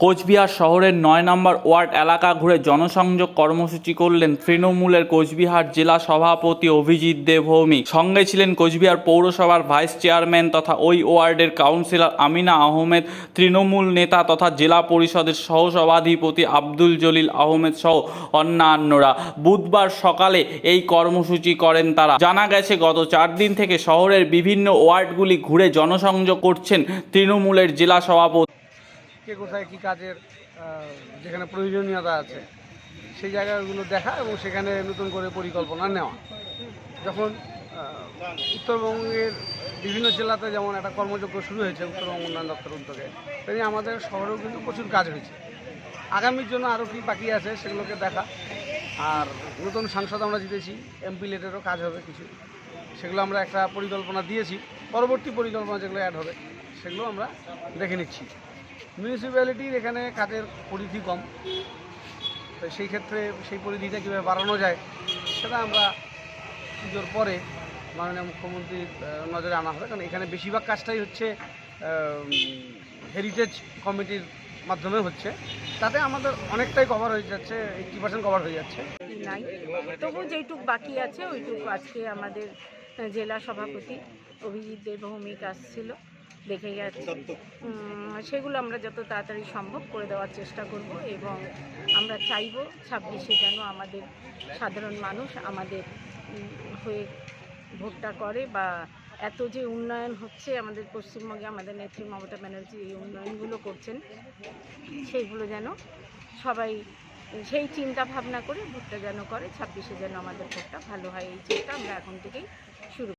কোচবিহার শহরের নয় নম্বর ওয়ার্ড এলাকা ঘুরে জনসংযোগ কর্মসূচি করলেন তৃণমূলের কোচবিহার জেলা সভাপতি অভিজিৎ দেব ভৌমিক সঙ্গে ছিলেন কোচবিহার পৌরসভার ভাইস চেয়ারম্যান তথা ওই ওয়ার্ডের কাউন্সিলর আমিনা আহমেদ, তৃণমূল নেতা তথা জেলা পরিষদের সহসভাধিপতি আব্দুল জলিল আহমেদ সহ অন্যান্যরা। বুধবার সকালে এই কর্মসূচি করেন তারা। জানা গেছে, গত চার দিন থেকে শহরের বিভিন্ন ওয়ার্ডগুলি ঘুরে জনসংযোগ করছেন তৃণমূলের জেলা সভাপতি। কে কোথায় কী কাজের যেখানে প্রয়োজনীয়তা আছে, সেই জায়গাগুলো দেখা এবং সেখানে নতুন করে পরিকল্পনা নেওয়া। যখন উত্তরবঙ্গের বিভিন্ন জেলাতে যেমন একটা কর্মযজ্ঞ শুরু হয়েছে উত্তরবঙ্গ উন্নয়ন দপ্তর উদ্যোগে, তেমনি আমাদের শহরেও কিন্তু প্রচুর কাজ হয়েছে। আগামীর জন্য আরও কী বাকি আছে সেগুলোকে দেখা। আর নতুন সাংসদ আমরা জিতেছি, এমপি লেটেরও কাজ হবে কিছু। সেগুলো আমরা একটা পরিকল্পনা দিয়েছি, পরবর্তী পরিকল্পনা যেগুলো অ্যাড হবে, সেগুলো আমরা দেখে নিচ্ছি। মিউনিসিপ্যালিটির এখানে কাজের পরিধি কম। তো সেই ক্ষেত্রে সেই পরিধিটা কীভাবে বাড়ানো যায়, সেটা আমরা পুজোর পরে মাননীয় মুখ্যমন্ত্রীর নজরে আনা হবে। কারণ এখানে বেশিরভাগ কাজটাই হচ্ছে হেরিটেজ কমিটির মাধ্যমে হচ্ছে। তাতে আমাদের অনেকটাই কভার হয়ে যাচ্ছে এইটটি পার্সেন্ট কভার হয়ে যাচ্ছে। নাই। তবু যেইটুক বাকি আছে, ওইটুক আজকে আমাদের জেলা সভাপতি অভিজিৎ দেব ভৌমিক আসছিল। দেখে গেছে। সেগুলো আমরা যত তাড়াতাড়ি সম্ভব করে দেওয়ার চেষ্টা করব এবং আমরা চাইব ছাব্বিশে যেন আমাদের সাধারণ মানুষ আমাদের হয়ে ভোটটা করে বা এত যে উন্নয়ন হচ্ছে আমাদের পশ্চিমবঙ্গে, আমাদের নেত্রী মমতা ব্যানার্জি এই উন্নয়নগুলো করছেন, সেইগুলো যেন সবাই সেই চিন্তা ভাবনা করে ভোটটা যেন করে, ছাব্বিশে যেন আমাদের ভোটটা ভালো হয়, এই চেষ্টা আমরা এখন থেকেই শুরু